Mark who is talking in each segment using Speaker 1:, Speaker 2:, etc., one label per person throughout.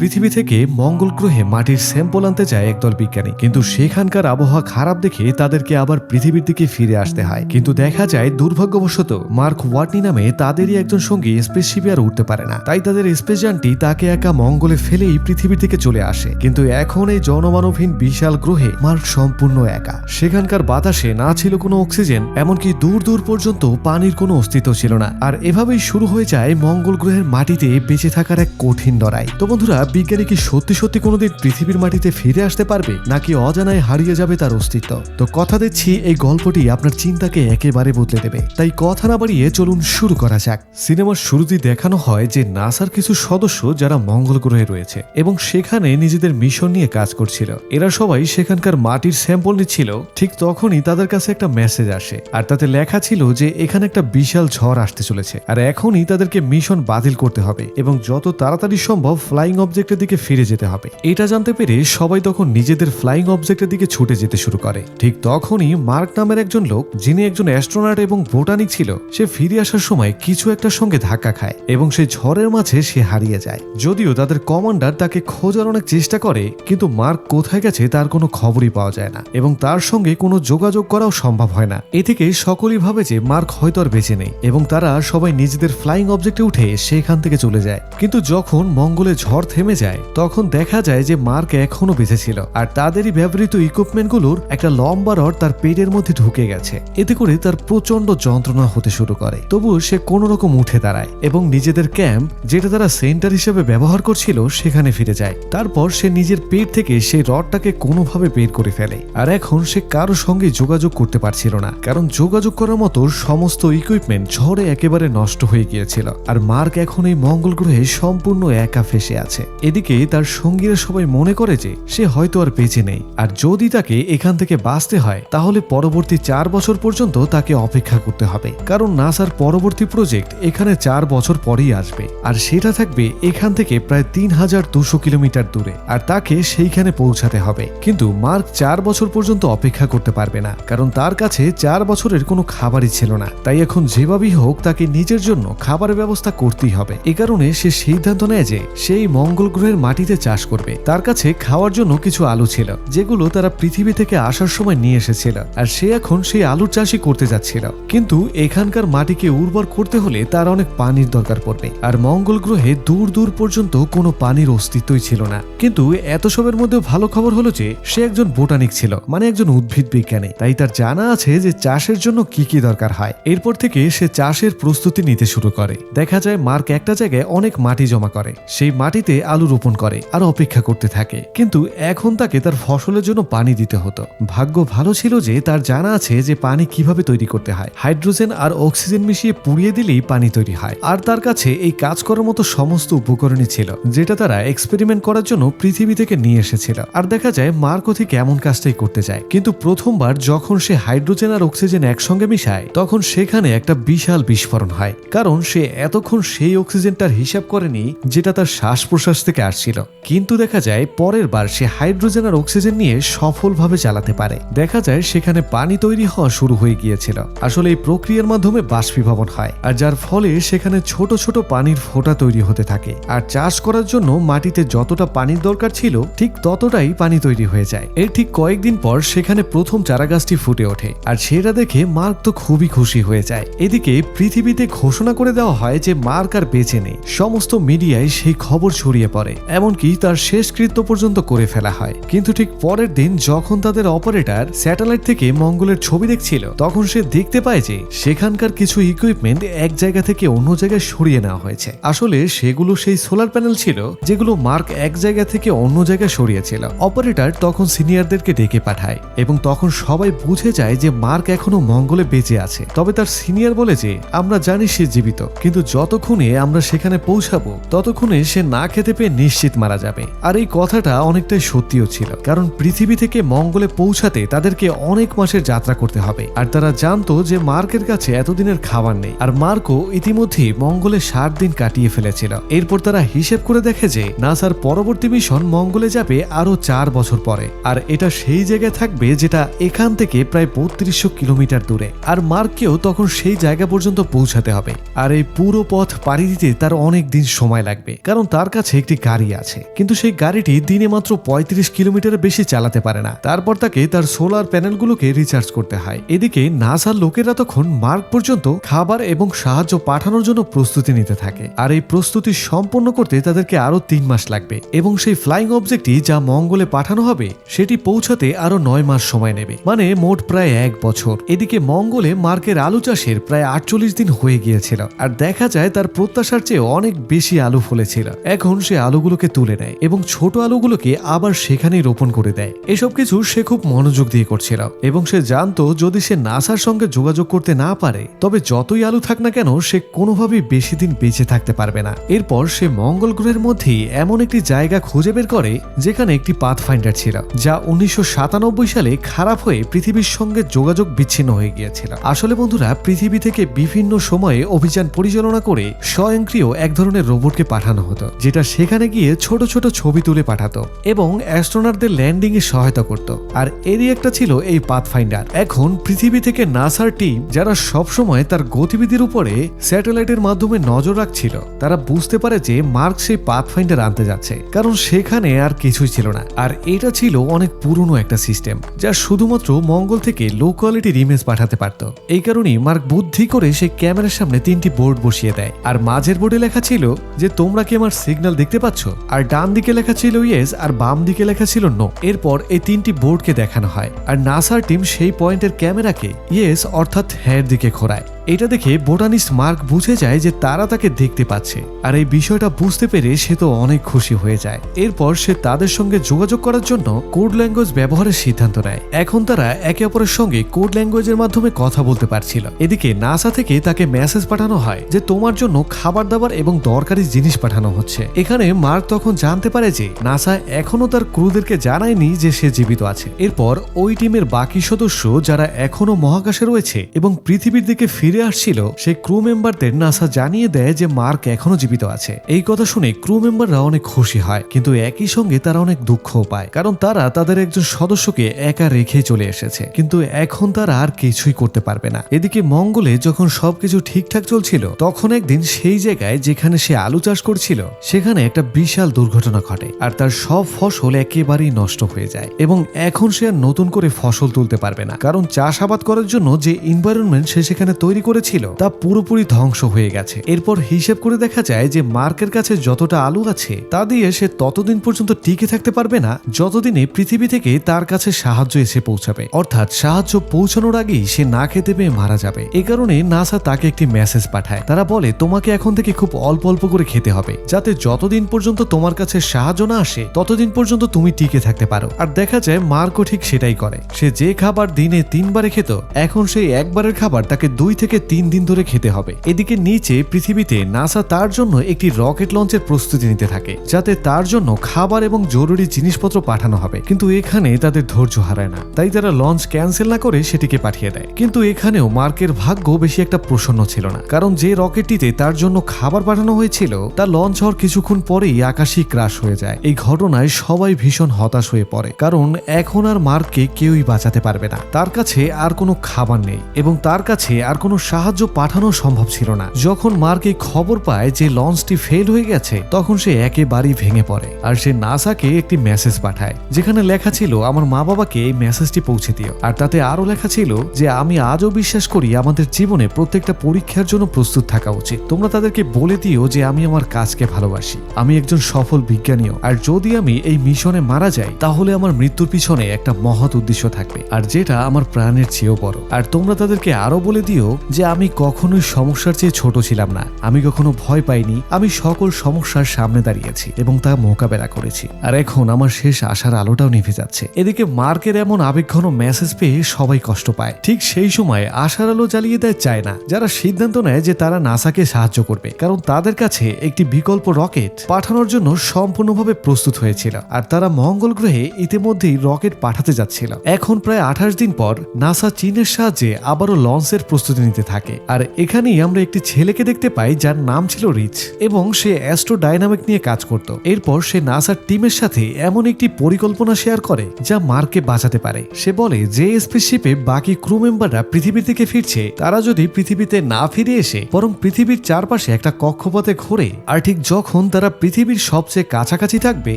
Speaker 1: পৃথিবী থেকে মঙ্গল গ্রহে মাটির স্যাম্পল আনতে যায় একদল বিজ্ঞানী। কিন্তু সেখানকার আবহাওয়া খারাপ দেখে তাদেরকে আবার পৃথিবীর দিকে ফিরে আসতে হয়। কিন্তু দেখা যায় দুর্ভাগ্যবশত মার্ক ওয়াটনি নামে তাদেরই একজন সঙ্গী স্পেসশিপে আর উঠতে পারে না। তাই তাদের স্পেস যানটি তাকে একা মঙ্গলে ফেলেই পৃথিবীর দিকে চলে আসে। কিন্তু এখন এই জনমানবহীন বিশাল গ্রহে মার্ক সম্পূর্ণ একা। সেখানকার বাতাসে না ছিল কোনো অক্সিজেন, এমনকি দূর দূর পর্যন্ত পানির কোনো অস্তিত্ব ছিল না। আর এভাবেই শুরু হয়ে যায় মঙ্গল গ্রহের মাটিতে বেঁচে থাকার এক কঠিন লড়াই। তো বন্ধুরা বিজ্ঞানী কি সত্যি সত্যি কোনোদিন পৃথিবীর মাটিতে ফিরে আসতে পারবে, নাকি অজানায় হারিয়ে যাবে তার অস্তিত্ব? তো কথা দিচ্ছি, এই গল্পটি আপনার চিন্তাকে একেবারে বদলে দেবে। তাই কথা না বাড়িয়ে চলুন শুরু করা যাক। সিনেমার শুরুতেই দেখানো হয় যে নাসার কিছু সদস্য যারা মঙ্গল গ্রহে রয়েছে, এবং সেখানে নিজেদের মিশন নিয়ে কাজ করছিল। এরা সবাই সেখানকার মাটির স্যাম্পল নিচ্ছিল, ঠিক তখনই তাদের কাছে একটা মেসেজ আসে, আর তাতে লেখা ছিল যে এখানে একটা বিশাল ঝড় আসতে চলেছে, আর এখনই তাদেরকে মিশন বাতিল করতে হবে, এবং যত তাড়াতাড়ি সম্ভব ফ্লাইং অবজেক্টের দিকে ফিরে যেতে হবে। এটা জানতে পেরে সবাই তখন নিজেদের ফ্লাইং অবজেক্টের দিকে ছুটে যেতে শুরু করে। ঠিক তখনই মার্ক নামের একজন লোক, যিনি একজন অ্যাস্ট্রোনট এবং বোটানিক ছিল, সে ফিরে আসার সময় কিছু একটার সঙ্গে ধাক্কা খায় এবং সেই ঝড়ের মাঝে সে হারিয়ে যায়। যদিও তাদের কমান্ডার তাকে খোঁজার অনেক চেষ্টা করে, কিন্তু মার্ক কোথায় গেছে তার কোনো খবরই পাওয়া যায় না এবং তার সঙ্গে কোনো যোগাযোগ করাও সম্ভব হয় না। এ থেকে সকলেই ভাবে যে মার্ক হয়তো আর বেঁচে নেই এবং তারা সবাই নিজেদের ফ্লাইং অবজেক্টে উঠে সেখান থেকে চলে যায়। কিন্তু যখন মঙ্গলে ঝড় থেমে যায়। তখন দেখা যায় যে মার্ক এখনও বেঁচে ছিল আর তাদেরই ব্যবহৃত ইকুইপমেন্টগুলোর একটা লম্বা রড তার পেটের মধ্যে ঢুকে গেছে। এতে করে তার প্রচণ্ড যন্ত্রণা হতে শুরু করে। তবুও সে কোনো রকম উঠে দাঁড়ায় এবং নিজেদের ক্যাম্প, যেটা তারা সেন্টার হিসেবে ব্যবহার করছিল, সেখানে ফিরে যায়। তারপর সে নিজের পেট থেকে সেই রডটাকে কোনোভাবে বের করে ফেলে। আর এখন সে কারও সঙ্গে যোগাযোগ করতে পারছিল না, কারণ যোগাযোগ করার মতো সমস্ত ইকুইপমেন্ট ঝড়ে একেবারে নষ্ট হয়ে গিয়েছিল। আর মার্ক এখন এই মঙ্গল গ্রহে সম্পূর্ণ একা ফেসে আছে। এদিকে তার সঙ্গীরা সবাই মনে করে যে সে হয়তো আর বেঁচে নেই। আর যদি তাকে এখান থেকে বাঁচতে হয়, তাহলে পরবর্তী চার বছর পর্যন্ত তাকে অপেক্ষা করতে হবে। কারণ নাসার পরবর্তী প্রজেক্ট এখানে চার বছর পরেই আসবে। আর সেটা থাকবে এখান থেকে প্রায় তিন হাজার দুশো কিলোমিটার দূরে। আর তাকে সেইখানে পৌঁছাতে হবে। কিন্তু মার্ক চার বছর পর্যন্ত অপেক্ষা করতে পারবে না। কারণ তার কাছে চার বছরের কোনো খাবারই ছিল না। তাই এখন যেভাবেই হোক তাকে নিজের জন্য খাবারের ব্যবস্থা করতেই হবে। এ কারণে সে সিদ্ধান্ত নেয় যে সেই মঙ্গল গ্রহের মাটিতে চাষ করবে। তার কাছে খাওয়ার জন্য কিছু আলু ছিল, যেগুলো তারা পৃথিবী থেকে আসার সময় নিয়ে এসেছিল, আর সে এখন সেই আলুর চাষই করতে যাচ্ছিল। কিন্তু এখানকার মাটিকে উর্বর করতে হলে তার অনেক পানির দরকার পড়বে, আর মঙ্গল গ্রহে দূর দূর পর্যন্ত কোনো পানির অস্তিত্বই ছিল না। কিন্তু এত সবের মধ্যে ভালো খবর হলো যে, সে একজন বোটানিক ছিল মানে একজন উদ্ভিদ বিজ্ঞানী। তাই তার জানা আছে যে চাষের জন্য কি কি দরকার হয়। এরপর থেকে সে চাষের প্রস্তুতি নিতে শুরু করে। দেখা যায় মার্ক একটা জায়গায় অনেক মাটি জমা করে। সেই মাটিতে আলু রোপণ করে, আর অপেক্ষা করতে থাকে। কিন্তু এখন তাকে তার ফসলের জন্য পানি দিতে হতো। ভাগ্য ভালো ছিল যে তার জানা আছে যে পানি কীভাবে তৈরি করতে হয়। হাইড্রোজেন আর অক্সিজেন মিশিয়ে পুড়িয়ে দিলেই পানি তৈরি হয়। আর তার কাছে এই কাজ করার মতো সমস্ত উপকরণই ছিল, যেটা তারা এক্সপেরিমেন্ট করার জন্য পৃথিবী থেকে নিয়ে এসেছিল। আর দেখা যায় মার্কো থেকে এমন কাজটাই করতে চায় কিন্তু প্রথমবার যখন সে হাইড্রোজেন আর অক্সিজেন একসঙ্গে মিশায়, তখন সেখানে একটা বিশাল বিস্ফোরণ হয়। কারণ সে এতক্ষণ সেই অক্সিজেনটার হিসাব করেনি, যেটা তার শ্বাস প্রশ্বাস থেকে আসছিল। কিন্তু দেখা যায়, পরের বার সে হাইড্রোজেন আর অক্সিজেন নিয়ে সফলভাবে চালাতে পারে। দেখা যায়, সেখানে পানি তৈরি হওয়া শুরু হয়ে গিয়েছিল। আসলে এই প্রক্রিয়ার মাধ্যমে বাষ্পীভবন হয়, আর যার ফলে সেখানে ছোট ছোট পানির ফোঁটা তৈরি হতে থাকে। আর চাষ করার জন্য মাটিতে যতটা পানির দরকার ছিল, ঠিক ততটাই পানি তৈরি হয়ে যায়। এর ঠিক কয়েকদিন পর সেখানে প্রথম চারাগাছটি ফুটে ওঠে, আর সেটা দেখে মার্ক তো খুবই খুশি হয়ে যায়। এদিকে পৃথিবীতে ঘোষণা করে দেওয়া হয় যে মার্ক আর বেঁচে নেই। সমস্ত মিডিয়ায় সেই খবর ছড়িয়ে পড়ে, এমনকি তার শেষকৃত্য পর্যন্ত করে ফেলা হয়। কিন্তু ঠিক পরের দিন যখন তাদের অপারেটর স্যাটেলাইট থেকে মঙ্গলের ছবি দেখছিল, তখন সে দেখতে পায় যে সেখানকার কিছু ইকুইপমেন্ট এক জায়গা থেকে অন্য জায়গায় সরিয়ে নেওয়া হয়েছে। আসলে সেগুলো সেই সোলার প্যানেল ছিল, যেগুলো মার্ক এক জায়গা থেকে অন্য জায়গায় সরিয়েছিল। অপারেটর তখন সিনিয়রদেরকে ডেকে পাঠায়, এবং তখন সবাই বুঝে যায় যে মার্ক এখনও মঙ্গলে বেঁচে আছে। তবে তার সিনিয়র বলে যে, আমরা জানি সে জীবিত, কিন্তু যতক্ষণে আমরা সেখানে পৌঁছাবো, ততক্ষণে সে না খেতে পেয়ে নিশ্চিত মারা যাবে। আর এই কথাটা অনেকটাই সত্যিও ছিল, কারণ পৃথিবী থেকে মঙ্গলে পৌঁছাতে তাদেরকে অনেক মাসের যাত্রা করতে হবে। আর তারা জানতো যে মার্কের কাছে এতদিনের খাবার নেই, আর মার্কও ইতিমধ্যেই মঙ্গলে ষাট দিন কাটিয়ে ফেলেছিল। এরপর তারা হিসেব করে দেখে যে নাসার পরবর্তী মিশন মঙ্গলে যাবে আরও চার বছর পরে, আর এটা সেই জায়গায় থাকবে যেটা এখান থেকে প্রায় বত্রিশশো কিলোমিটার দূরে। আর মার্ককেও তখন সেই জায়গা পর্যন্ত পৌঁছাতে হবে। আর এই পুরো পথ পাড়ি দিতে তার অনেক দিন সময় লাগবে, কারণ তার কাছে একটি গাড়ি আছে। কিন্তু সেই গাড়িটি দিনে মাত্র পঁয়ত্রিশ কিলোমিটারের বেশি চালাতে পারে না। তারপর তাকে তার সোলার প্যানেলগুলোকে রিচার্জ করতে হয়। এদিকে নাসার লোকেরা তখন মার্ক পর্যন্ত খাবার এবং সাহায্য পাঠানোর জন্য প্রস্তুতি নিতে থাকে। আর এই প্রস্তুতি সম্পন্ন করতে তাদেরকে আরও তিন মাস লাগবে। এবং সেই ফ্লাইং অবজেক্টটি যা মঙ্গলে পাঠানো হবে, সেটি পৌঁছাতে আরও নয় মাস সময় নেবে। মানে মোট প্রায় এক বছর। এদিকে মঙ্গলে মার্কের আলু চাষের প্রায় আটচল্লিশ দিন হয়ে গিয়েছিল। আর দেখা যায় তার প্রত্যাশার চেয়ে অনেক বেশি আলু ফলেছিল। এখন সে আলুগুলোকে তুলে নেয় এবং ছোট আলুগুলোকে আবার সেখানেই রোপণ করে দেয়। এসব কিছু সে খুব মনোযোগ দিয়ে করছিল এবং সে জানতো যদি সে নাসার সঙ্গে যোগাযোগ করতে না পারে, তবে যতই আলু থাক না কেন সে কোনোভাবেই বেশি দিন বেঁচে থাকতে পারবে না। এরপর সে মঙ্গল গ্রহের মধ্যেই এমন একটি জায়গা খুঁজে বের করে, যেখানে একটি পাথ ফাইন্ডার ছিল, যা উনিশশো সাতানব্বই সালে খারাপ হয়ে পৃথিবীর সঙ্গে যোগাযোগ বিচ্ছিন্ন হয়ে গিয়েছিল। আসলে বন্ধুরা, পৃথিবী থেকে বিভিন্ন সময়ে অভিযান পরিচালনা করে স্বয়ংক্রিয় এক ধরনের রোবটকে পাঠানো হতো, যেটা সেখানে গিয়ে ছোট ছোট ছবি তুলে পাঠাতো এবং অ্যাস্ট্রোনারদের ল্যান্ডিং এ সহায়তা করত। আর এরই একটা ছিল এই পাথফাইন্ডার। এখন পৃথিবী থেকে নাসার টিম, যারা সবসময় তার গতিবিধির উপরে স্যাটেলাইটের মাধ্যমে নজর রাখছিল, তারা বুঝতে পারে যে মার্ক সেই পাথফাইন্ডার আনতে যাচ্ছে। কারণ সেখানে আর কিছুই ছিল না। আর এটা ছিল অনেক পুরনো একটা সিস্টেম, যা শুধুমাত্র মঙ্গল থেকে লো কোয়ালিটির ইমেজ পাঠাতে পারত। এই কারণেই মার্ক বুদ্ধি করে সেই ক্যামেরার সামনে তিনটি বোর্ড বসিয়ে দেয়। আর মাঝের বোর্ডে লেখা ছিল যে, তোমরা কি আমার সিগন্যাল দেখতে পাচ্ছ? আর ডান দিকে লেখা ছিল ইয়েস আর বাম দিকে লেখা ছিল নো এরপর এই তিনটি বোর্ডকে দেখানো হয়। আর নাসার টিম সেই পয়েন্টের ক্যামেরাকে ইয়েস অর্থাৎ হ্যাঁ দিকে ঘোরায়। এটা দেখে বোটানিস্ট মার্ক বুঝে যায় যে তারা তাকে দেখতে পাচ্ছে। আর এই বিষয়টা বুঝতে পেরে সে তো অনেক খুশি হয়ে যায়। এরপর সে তাদের সঙ্গে যোগাযোগ করার জন্য কোড ল্যাঙ্গুয়েজ ব্যবহারের সিদ্ধান্ত নেয়। এখন তারা একে অপরের সঙ্গে কোড ল্যাঙ্গুয়েজের মাধ্যমে কথা বলতে পারছিল। এদিকে নাসা থেকে তাকে মেসেজ পাঠানো হয় যে তোমার জন্য খাবার দাবার এবং দরকারি জিনিস পাঠানো হচ্ছে। এখানে মার্ক তখন জানতে পারে যে নাসা এখনও তার ক্রুদেরকে জানায়নি যে সে জীবিত আছে। এরপর ওই টিমের বাকি সদস্য যারা এখনও মহাকাশে রয়েছে এবং পৃথিবীর দিকে ফিরে আসছিল সেই ক্রু মেম্বারদের নাসা জানিয়ে দেয় যে মার্ক এখনও জীবিত আছে। এই কথা শুনে ক্রু মেম্বাররা অনেক খুশি হয়, কিন্তু একই সঙ্গে তারা অনেক দুঃখও পায়, কারণ তারা তাদের একজন সদস্যকে একা রেখে চলে এসেছে। কিন্তু এখন তারা আর কিছুই করতে পারবে না। এদিকে মঙ্গলে যখন সবকিছু ঠিকঠাক চলছিল, তখন একদিন সেই জায়গায় যেখানে সে আলু চাষ করছিল, সেখানে একটা বিশাল দুর্ঘটনা ঘটে, আর তার সব ফসল একেবারেই নষ্ট হয়ে যায়, এবং এখন সে আর নতুন করে ফসল তুলতে পারবে না। কারণ চাষাবাদ করার জন্য যে এনভায়রনমেন্ট সে সেখানে তৈরি করেছিল, তা পুরোপুরি ধ্বংস হয়ে গেছে। এরপর হিসেব করে দেখা যায় যে মার্কের কাছে যতটা আলু আছে, তা দিয়ে সে ততদিন পর্যন্ত টিকে থাকতে পারবে না, যতদিনে পৃথিবী থেকে তার কাছে সাহায্য এসে পৌঁছাবে। অর্থাৎ সাহায্য পৌঁছানোর আগেই সে না খেতে পেয়ে মারা যাবে। এ কারণে নাসা তাকে একটি মেসেজ পাঠায়। তারা বলে, তোমাকে এখন থেকে খুব অল্প অল্প করে খেতে হবে, যাতে যতদিন পর্যন্ত তোমার কাছে সাহায্য না আসে, ততদিন পর্যন্ত তুমি টিকে থাকতে পারো। আর দেখা যায় মার্কও ঠিক সেটাই করে। সে যে খাবার দিনে তিনবারে খেত, এখন সেই একবারের খাবার তাকে দুই থেকে তিন দিন ধরে খেতে হবে। এদিকে নিচে পৃথিবীতে নাসা তার জন্য একটি রকেট লঞ্চের প্রস্তুতি নিতে থাকে, যাতে তার জন্য খাবার এবং জরুরি জিনিসপত্র পাঠানো হবে। কিন্তু এখানে তাদের ধৈর্য হারায় না। তাই তারা লঞ্চ ক্যান্সেল না করে সেটিকে পাঠিয়ে দেয়। কিন্তু এখানেও মার্কের ভাগ্য বেশি একটা প্রসন্ন ছিল না। কারণ যে রকেটটিতে তার জন্য খাবার পাঠানো হয়েছিল, তা লঞ্চ হওয়ার কিছুক্ষণ পরেই আকাশই ক্রাশ হয়ে যায়। এই ঘটনায় সবাই ভীষণ হতাশ হয়ে পড়ে। কারণ এখন আর মার্ককে কেউই বাঁচাতে পারবে না। তার কাছে আর কোনো খাবার নেই এবং তার কাছে আর কোনো সাহায্য পাঠানো সম্ভব ছিল না। যখন মার্ক খবর পায় যে লঞ্চটি ফেল হয়ে গেছে, তখন সে একেবারেই ভেঙে পড়ে আর সে নাসাকে একটি মেসেজ পাঠায়, যেখানে লেখা ছিল, আমার মা বাবাকে এই মেসেজটি পৌঁছে দিও। আর তাতে আরও লেখা ছিল যে, আমি আজও বিশ্বাস করি আমাদের জীবনে প্রত্যেকটা পরীক্ষার জন্য প্রস্তুত থাকা উচিত। তোমরা তাদেরকে বলে দিও যে, আমি আমার কাজকে ভালোবাসি। আমি একজন সফল বিজ্ঞানীও। আর যদি আমি এই মিশনে মারা যাই, তাহলে আমার মৃত্যুর পিছনে একটা মহৎ উদ্দেশ্য থাকবে, আর যেটা আমার প্রাণের চেয়েও বড়। আর তোমরা তাদেরকে আরও বলে দিও যে আমি কখনোই সমস্যার চেয়ে ছোট ছিলাম না। আমি কখনো ভয় পাইনি। আমি সকল সমস্যার সামনে দাঁড়িয়েছি এবং তা মোকাবেলা করেছি। আর এখন আমার শেষ আশার আলোটাও নিভে যাচ্ছে। এদিকে মার্কের এমন আবেগঘন মেসেজ পেয়ে সবাই কষ্ট পায়। ঠিক সেই সময় আশার আলো জ্বালিয়ে দেয় চায় না যারা সিদ্ধান্ত নেয় যে তারা নাসাকে সাহায্য করবে। কারণ তাদের কাছে একটি বিকল্প রকেট পাঠানোর জন্য সম্পূর্ণভাবে প্রস্তুত হয়েছিল। আর তারা মঙ্গল গ্রহে ইতিমধ্যেই রকেট পাঠাতে যাচ্ছিল। এখন প্রায় আঠাশ দিন পর, নাসা চীনের সাহায্যে আবারও লঞ্চের প্রস্তুতি নিতে নিতে থাকে। আর এখানেই আমরা একটি ছেলেকে দেখতে পাই যার নাম ছিল রিচ এবং সে অ্যাস্ট্রো ডাইনামিক নিয়ে কাজ করত। এরপর সে নাসার টিমের সাথে এমন একটি পরিকল্পনা শেয়ার করে যা মার্ককে বাঁচাতে পারে। সে বলে, যে স্পেসশিপে বাকি ক্রু মেম্বাররা পৃথিবীর দিকে ফিরছে, তারা যদি পৃথিবীতে না ফিরে এসে, বরং পৃথিবীর চারপাশে একটা কক্ষপথে ঘোরে, আর ঠিক যখন তারা পৃথিবীর সবচেয়ে কাছাকাছি থাকবে,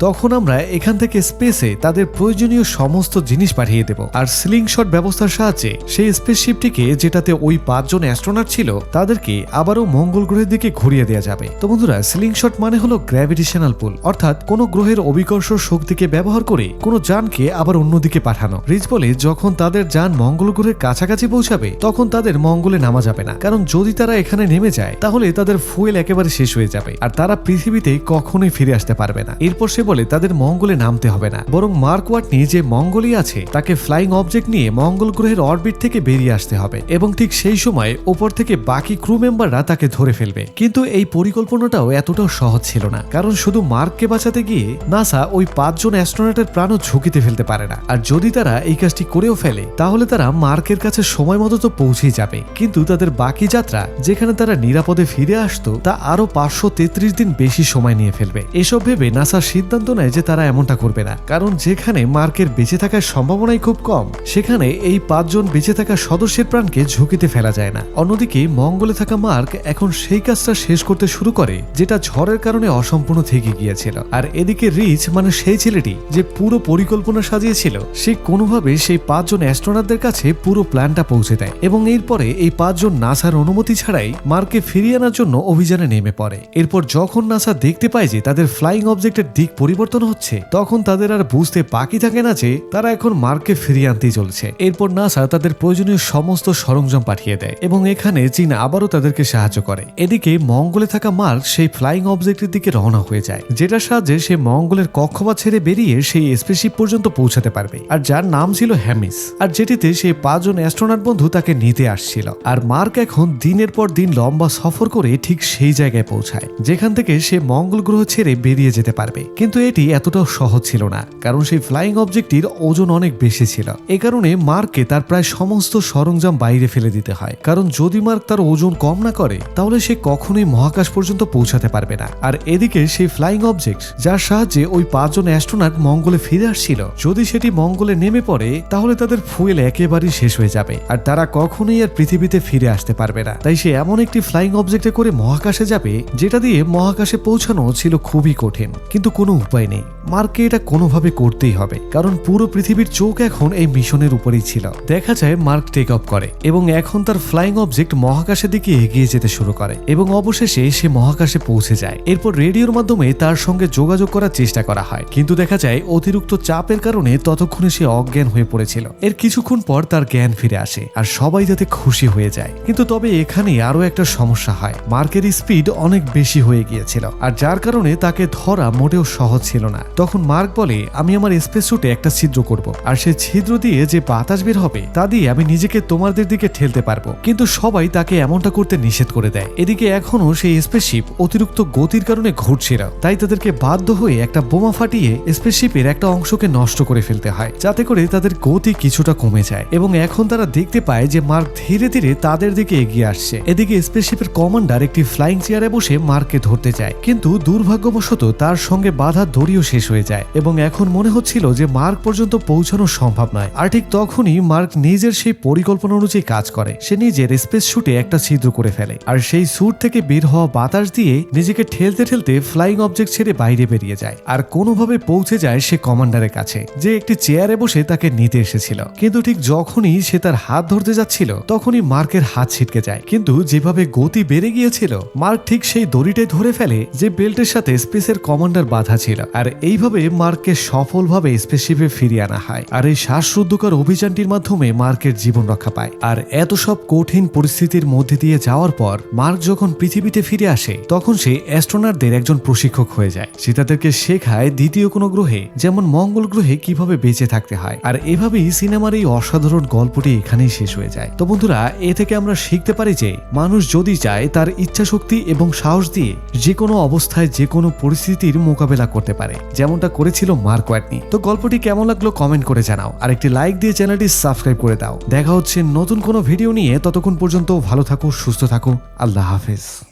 Speaker 1: তখন আমরা এখান থেকে স্পেসে তাদের প্রয়োজনীয় সমস্ত জিনিস পাঠিয়ে দেব। আর স্লিং শট ব্যবস্থার সাহায্যে সেই স্পেসশিপটিকে, যেটাতে ওই পাঁচজন অ্যাস্ট্রোনাট ছিল, তাদেরকে আবারও মঙ্গল গ্রহের দিকে ঘুরিয়ে দেওয়া যাবে। তো বন্ধুরা স্লিং শট মানে হলো গ্র্যাভিটেশনাল পুল অর্থাৎ কোনো গ্রহের অবিকর্ষ শক্তিকে ব্যবহার করে কোনো যানকে আবার অন্যদিকে পাঠানো। রিচ বলে, যখন তাদের যান মঙ্গল গ্রহের কাছাকাছি পৌঁছাবে, তখন তাদের মঙ্গলে নামা যাবে না। কারণ যদি তারা এখানে নেমে যায়, তাহলে তাদের ফুয়েল একেবারে শেষ হয়ে যাবে, আর তারা পৃথিবীতে কখনোই ফিরে আসতে পারবে না। এরপর সে বলে, তাদের মঙ্গলে নামতে হবে না। বরং মার্ক ওয়াটনি যে মঙ্গলই আছে, তাকে ফ্লাইং অবজেক্ট নিয়ে মঙ্গল গ্রহের অরবিট থেকে বেরিয়ে আসতে হবে। এবং ঠিক সেই সময় ওপর থেকে বাকি ক্রু মেম্বাররা তাকে ধরে ফেলবে। কিন্তু এই পরিকল্পনাটাও এতটাও সহজ ছিল না। কারণ শুধু মার্ককে বাঁচাতে গিয়ে নাসা ওই পাঁচজন অ্যাস্ট্রোনটের প্রাণও ঝুঁকিতে ফেলতে পারে না। আর যদি তারা এই কাজটি করেও ফেলে, তাহলে তারা মার্কের কাছে সময় মতো তো পৌঁছেই যাবে। কিন্তু তাদের বাকি যাত্রা, যেখানে তারা নিরাপদে ফিরে আসতো, তা আরও পাঁচশো তেত্রিশ দিন বেশি সময় নিয়ে ফেলবে। এসব ভেবে নাসার সিদ্ধান্ত নেয় যে তারা এমনটা করবে না। কারণ যেখানে মার্কের বেঁচে থাকার সম্ভাবনাই খুব কম, সেখানে এই পাঁচজন বেঁচে থাকা সদস্যের প্রাণকে ঝুঁকিতে ফেলা যায় না। অন্যদিকে মঙ্গলে থাকা মার্ক এখন সেই কাজটা শেষ করতে শুরু করে, যেটা ঝড়ের কারণে অসম্পূর্ণ থেকে গিয়েছিল। আর এদিকে রিচ মানে সেই ছেলেটি, যে পুরো পরিকল্পনা সাজিয়েছিল, সে কোনোভাবে সেই পাঁচজন অ্যাস্ট্রোনাটদের কাছে পুরো প্ল্যানটা পৌঁছে দেয় এবং এরপরে এই পাঁচজন নাসার অনুমতি ছাড়াই মার্ককে ফিরিয়ে আনার জন্য অভিযানে নেমে পড়ে। এরপর যখন নাসা দেখতে পায় যে তাদের ফ্লাইং অবজেক্টের দিক পরিবর্তন হচ্ছে, তখন তাদের আর বুঝতে বাকি থাকে না যে তারা এখন মার্ককে ফিরিয়ে আনতেই চলছে। এরপর নাসা তাদের প্রয়োজনীয় সমস্ত সরঞ্জাম পাঠিয়ে দেয়। এবং এখানে চীন আবারও তাদেরকে সাহায্য করে। এদিকে মঙ্গলে থাকা মার্ক সেই ফ্লাইং অবজেক্টের দিকে রওনা হয়ে যায়, যেটার সাহায্যে সে মঙ্গলের কক্ষপথ ছেড়ে বেরিয়ে সেই স্পেসশিপ পর্যন্ত পৌঁছাতে পারবে, আর যার নাম ছিল হ্যামিস আর যেটিতে সেই পাঁচজন অ্যাস্ট্রোনাট বন্ধু তাকে নিতে আসছিল। আর মার্ক এখন দিনের পর দিন লম্বা সফর করে ঠিক সেই জায়গায় পৌঁছায়, যেখান থেকে সে মঙ্গল গ্রহ ছেড়ে বেরিয়ে যেতে পারবে। কিন্তু এটি এতটাও সহজ ছিল না, কারণ সেই ফ্লাইং অবজেক্টটির ওজন অনেক বেশি ছিল। এ কারণে মার্ককে তার প্রায় সমস্ত সরঞ্জাম বাইরে ফেলে দিতে হয়। কারণ যদি মার্ক তার ওজন কম না করে, তাহলে সে কখনোই মহাকাশ পর্যন্ত পৌঁছাতে পারবে না। আর এদিকে সেই ফ্লাইং অবজেক্ট যার সাহায্যে ওই পাঁচজন অ্যাস্ট্রোনাট মঙ্গলে ফিরে আসছিল। যদি সেটি মঙ্গলে নেমে পড়ে, তাহলে তাদের ফুয়েল একেবারেই শেষ হয়ে যাবে। আর তারা কখনোই আর পৃথিবীতে ফিরে আসতে পারবে না। তাই সে এমন একটি ফ্লাইং অবজেক্টে করে মহাকাশে যাবে, যেটা দিয়ে মহাকাশে পৌঁছানো ছিল খুবই কঠিন। কিন্তু কোনো উপায় নেই। মার্ককে এটা কোনোভাবে করতেই হবে। কারণ পুরো পৃথিবীর চোখ এখন এই মিশনের উপরেই ছিল। দেখা যায় মার্ক টেক অফ করে, এবং এখন তার ফ্লাইং অবজেক্ট মহাকাশের দিকে এগিয়ে যেতে শুরু করে এবং অবশেষে সে মহাকাশে পৌঁছে যায়। এরপর রেডিওর মাধ্যমে তার সঙ্গে যোগাযোগ করার চেষ্টা করা হয়। কিন্তু দেখা যায়, অতিরিক্ত চাপের কারণে ততক্ষণে সে অজ্ঞান হয়ে পড়েছিল। এর কিছুক্ষণ পর তার জ্ঞান ফিরে আসে আর সবাই যাতে খুশি হয়ে যায়। কিন্তু তবে এখানে আরও একটা সমস্যা হয়। মার্কের স্পিড অনেক বেশি হয়ে গিয়েছিল আর যার কারণে তাকে ধরা মোটেও সহজ ছিল না। তখন মার্ক বলে, আমি আমার স্পেস স্যুটে একটা ছিদ্র করব। আর সেই ছিদ্র দিয়ে যে বাতাস বের হবে, তা দিয়ে আমি নিজেকে তোমাদের দিকে ঠেলতে পারব। কিন্তু সবাই তাকে এমনটা করতে নিষেধ করে দেয়। এদিকে এখনও সেই স্পেসশিপ অতিরিক্ত গতির কারণে ঘুরছিল তাই তাদেরকে বাধ্য হয়ে একটা বোমা ফাটিয়ে স্পেসশিপের একটা অংশকে নষ্ট করে ফেলতে হয়, যাতে করে তাদের গতি কিছুটা কমে যায়। এবং এখন তারা দেখতে পায় যে মার্ক ধীরে ধীরে তাদের দিকে এগিয়ে আসছে। এদিকে স্পেসশিপের কমান্ডার একটি ফ্লাইং চেয়ারে বসে মার্ককে ধরতে যায়। কিন্তু দুর্ভাগ্যবশত তার সঙ্গে বাধা দড়িও শেষ হয়ে যায়। এবং এখন মনে হচ্ছিল যে মার্ক পর্যন্ত পৌঁছানো সম্ভব নয়। আর ঠিক তখনই মার্ক নিজের সেই পরিকল্পনা অনুযায়ী কাজ করে। সে নিজের স্পেস শুটে একটা ছিদ্র করে ফেলে। আর সেই স্যুট থেকে বের হওয়া বাতাস দিয়ে নিজেকে ঠেলতে ঠেলতে ফ্লাইং অবজেক্ট ছেড়ে বাইরে বেরিয়ে যায়। আর কোনোভাবে পৌঁছে যায় সে কমান্ডারের কাছে, যে একটি চেয়ারে বসে তাকে নিতে এসেছিল। কিন্তু ঠিক যখনই সে তার হাত ধরতে যাচ্ছিল, তখনই মার্কের হাত ছিটকে যায়। কিন্তু যেভাবে গতি বেড়ে গিয়েছিল, মার্ক ঠিক সেই দড়িটাই ধরে ফেলে যে বেল্টের সাথে স্পেসের কমান্ডার বাধা ছিল। আর এইভাবে মার্ককে সফলভাবে স্পেসশিপে ফিরিয়ে আনা হয়। আর এই শ্বাসরুদ্ধকর অভিযানটির মাধ্যমে মার্কের জীবন রক্ষা পায়। আর এত সব কঠিন পরিস্থিতির মধ্যে দিয়ে যাওয়ার পর, মার্ক যখন পৃথিবীতে ফিরে আসে, তখন সে অ্যাস্ট্রোনারদের একজন প্রশিক্ষক হয়ে যায়। সে তাদেরকে শেখায় দ্বিতীয় কোনো গ্রহে, যেমন মঙ্গল গ্রহে কীভাবে বেঁচে থাকতে হয়। আর এভাবেই সিনেমার এই অসাধারণ গল্পটি এখানেই শেষ হয়ে যায়। তো বন্ধুরা, এ থেকে আমরা শিখতে পারি যে, মানুষ যদি চায় তার ইচ্ছা শক্তি এবং সাহস দিয়ে যে কোনো অবস্থায় যে কোনো পরিস্থিতির মোকাবেলা করতে পারে, যেমনটা করেছিল মার্ক ওয়াটনি। তো গল্পটি কেমন লাগল কমেন্ট করে জানাও। আর একটি লাইক দিয়ে চ্যানেলটি সাবস্ক্রাইব করে দাও। দেখা হচ্ছে নতুন কোনো ভিডিও নিয়ে। ততক্ষণ পর্যন্ত ভালো থাকো সুস্থ থাকো। আল্লাহ হাফেজ।